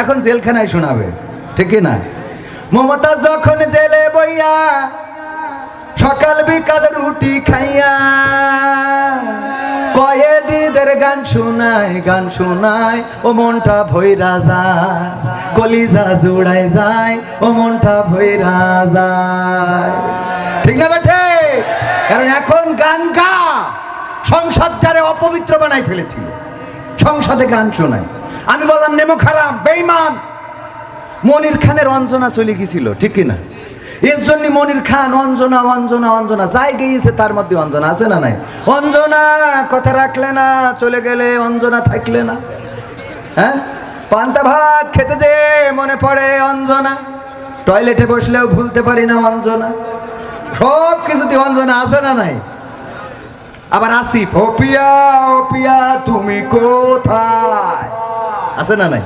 এখন জেলখানায় শোনাবে, ঠিক না মমতা যখন জেলে বইয়া, সকাল বিকাল রুটি খাইয়া কয়েদিদের গান শোনায় গান শোনায়, ও মনটা ভৈরা যায়, কলিজা জুড়ায় যায়, ও মনটা ভৈরা যায়। ঠিক না বেঠে? কারণ এখন গান গা সংসদটারে অপবিত্র বানাই ফেলেছিল, সংসদে গান শোনায়। আমি বললাম, নেমু খারাপ বেইমান মনির খানের অঞ্জনা চলে গেছিল ঠিক কিনা? এর জন্য মনির খান অঞ্জনা অঞ্জনা অঞ্জনা, যাই গিয়েছে তার মধ্যে অঞ্জনা আছে না নাই? অঞ্জনা, কথা রাখলে না, চলে গেলে অঞ্জনা থাকলে না। হ্যাঁ? পান্তা ভাত খেতে যে মনে পড়ে অঞ্জনা। টয়লেটে বসলেও ভুলতে পারি না অঞ্জনা। সব কিছুতে অঞ্জনা আছে না নাই? আবার আসিফ, ও পিয়া ও পিয়া, তুমি কোথায়? আছে না নাই?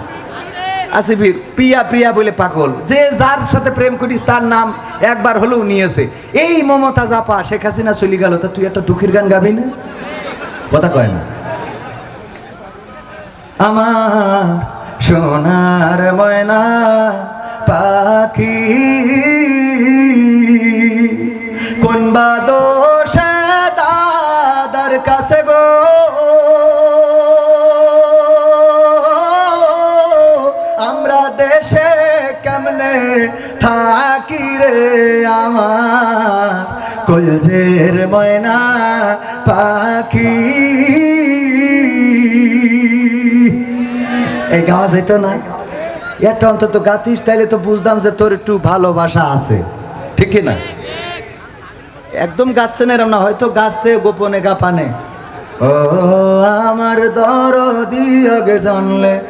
আসিফির পিয়া প্রিয়া প্রিয়া বলে পাগল। যে যার সাথে প্রেম করিস, তার নাম একবার হলেও নিয়েছে। এই মমতা জাপা, শেখ হাসিনা চলে গেল, তা তুই একটা দুঃখের গান গাবি না? কথা কয় না। আমার সোনার ময়না পাখি, কোন বা কেমনে থাকি রে আমার। কলজের ময়না পাখি। এই গাওয়া যেত না? এটা অন্তত গাতিস, তাইলে তো বুঝতাম যে তোর একটু ভালোবাসা আছে। ঠিক না? একদম গাচ্ছে না এরম না, হয়তো গাছে গোপনে গাপানে। ও, আমার দরদি আগে জানলে।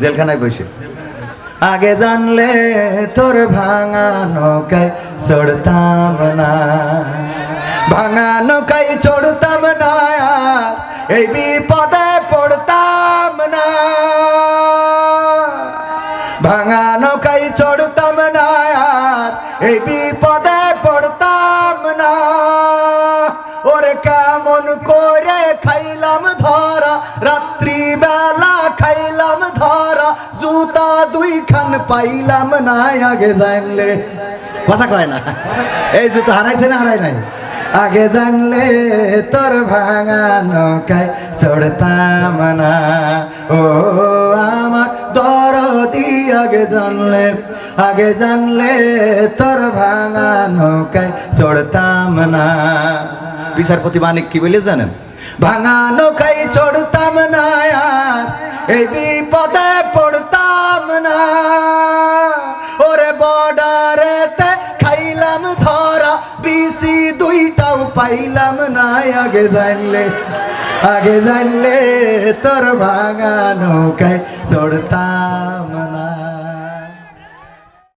জেলখানায় বসে। আগে জানলে তোর ভাঙা নৌকায় চড়তাম না। ভাঙা নৌকায় চড়তাম না, এই বিপদে পড়তাম না। ভাঙা নৌকায় চড়তাম না, এই বিপদে পড়তাম না। ওরে কেমন করে খাইলাম ধরা রাত্রি বেলা খাইলাম ধরা, জুতা খান পাইলাম না আগে জানলে। কথা কয় না। এই জুতো হারাইছে না হারাই নাই? আগে জানলে তোর ভাঙা নৌকায় চড়তাম না। ও, আমার দরদি আগে জানলে আগে জানলে তোর ভাঙা নৌকায় চড়তাম না। বিচারপতি মানিক কি বলে জানেন? ভাঙা নৌকায় চড়তাম না। এই বিপদে পাইলাম না আগে জানলে আগে জানলে তোর ভাঙা নৌকায় চড়তাম।